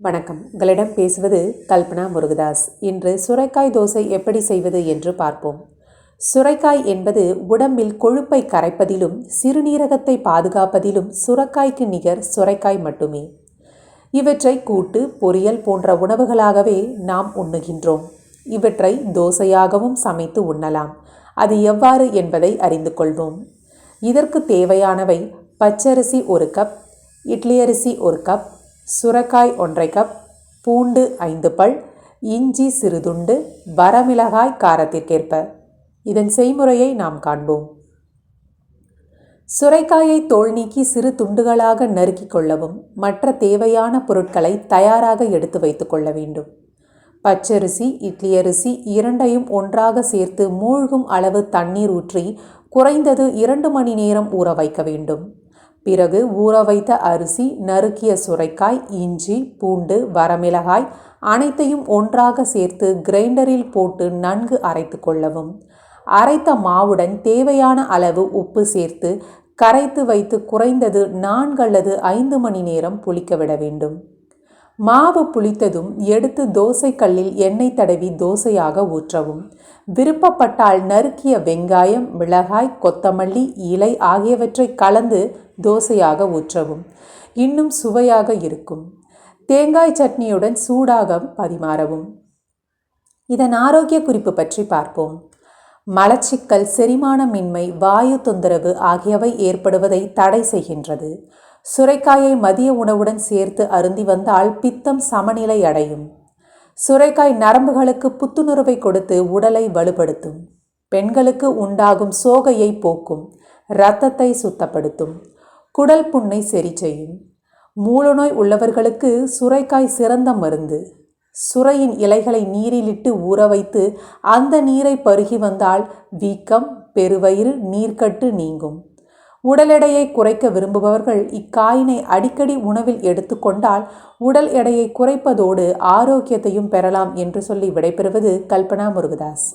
வணக்கம். உங்களிடம் பேசுவது கல்பனா முருகதாஸ். இன்று சுரைக்காய் தோசை எப்படி செய்வது என்று பார்ப்போம். சுரைக்காய் என்பது உடம்பில் கொழுப்பை கரைப்பதிலும் சிறுநீரகத்தை பாதுகாப்பதிலும் சுரக்காய்க்கு நிகர் சுரைக்காய் மட்டுமே. இவற்றை கூட்டு பொரியல் போன்ற உணவுகளாகவே நாம் உண்ணுகின்றோம். இவற்றை தோசையாகவும் சமைத்து உண்ணலாம். அது எவ்வாறு என்பதை அறிந்து கொள்வோம். இதற்கு தேவையானவை பச்சரிசி ஒரு கப் இட்லி அரிசி ஒரு கப் சுரக்காய் ஒன்றை கப் பூண்டு ஐந்து பல் இஞ்சி சிறுதுண்டு வரமிளகாய் காரத்திற்கேற்ப. இதன் செய்முறையை நாம் காண்போம். சுரைக்காயை தோல் நீக்கி சிறு துண்டுகளாக நறுக்கிக் கொள்ளவும் மற்ற தேவையான பொருட்களை தயாராக எடுத்து வைத்துக் கொள்ள வேண்டும். பச்சரிசி இட்லி அரிசி இரண்டையும் ஒன்றாக சேர்த்து மூழ்கும் அளவு தண்ணீர் ஊற்றி குறைந்தது இரண்டு மணி நேரம் ஊற வைக்க வேண்டும். பிறகு ஊற வைத்த அரிசி நறுக்கிய சுரைக்காய் இஞ்சி பூண்டு வரமிளகாய் அனைத்தையும் ஒன்றாக சேர்த்து கிரைண்டரில் போட்டு நன்கு அரைத்து கொள்ளவும். அரைத்த மாவுடன் தேவையான அளவு உப்பு சேர்த்து கரைத்து வைத்து குறைந்தது நான்கு அல்லது ஐந்து மணி நேரம் புளிக்க விட வேண்டும். மாவு புளித்ததும் எடுத்து தோசை கல்லில் எண்ணெய் தடவி தோசையாக ஊற்றவும். விருப்பப்பட்டால் நறுக்கிய வெங்காயம் மிளகாய் கொத்தமல்லி இலை ஆகியவற்றை கலந்து தோசையாக ஊற்றவும். இன்னும் சுவையாக இருக்கும். தேங்காய் சட்னியுடன் சூடாக பரிமாறவும். இதன் ஆரோக்கிய குறிப்பு பற்றி பார்ப்போம். மலச்சிக்கல் செரிமானமின்மை வாயு தொந்தரவு ஆகியவை ஏற்படுவதை தடை செய்கின்றது. சுரைக்காயை மதிய உணவுடன் சேர்த்து அருந்தி வந்தால் பித்தம் சமநிலை அடையும். சுரைக்காய் நரம்புகளுக்கு புத்துணர்வை கொடுத்து உடலை வலுப்படுத்தும். பெண்களுக்கு உண்டாகும் சோகையை போக்கும். இரத்தத்தை சுத்தப்படுத்தும். குடல் புண்ணை சரி செய்யும். மூலநோய் உள்ளவர்களுக்கு சுரைக்காய் சிறந்த மருந்து. சுரையின் இலைகளை நீரிலிட்டு ஊற வைத்து அந்த நீரை பருகி வந்தால் வீக்கம் பெருவயிறு நீர்க்கட்டு நீங்கும். உடல் எடையை குறைக்க விரும்புபவர்கள் இக்காயினை அடிக்கடி உணவில் எடுத்துக்கொண்டால் உடல் எடையை குறைப்பதோடு ஆரோக்கியத்தையும் பெறலாம் என்று சொல்லி விடைபெறுவது கல்பனா முருகதாஸ்.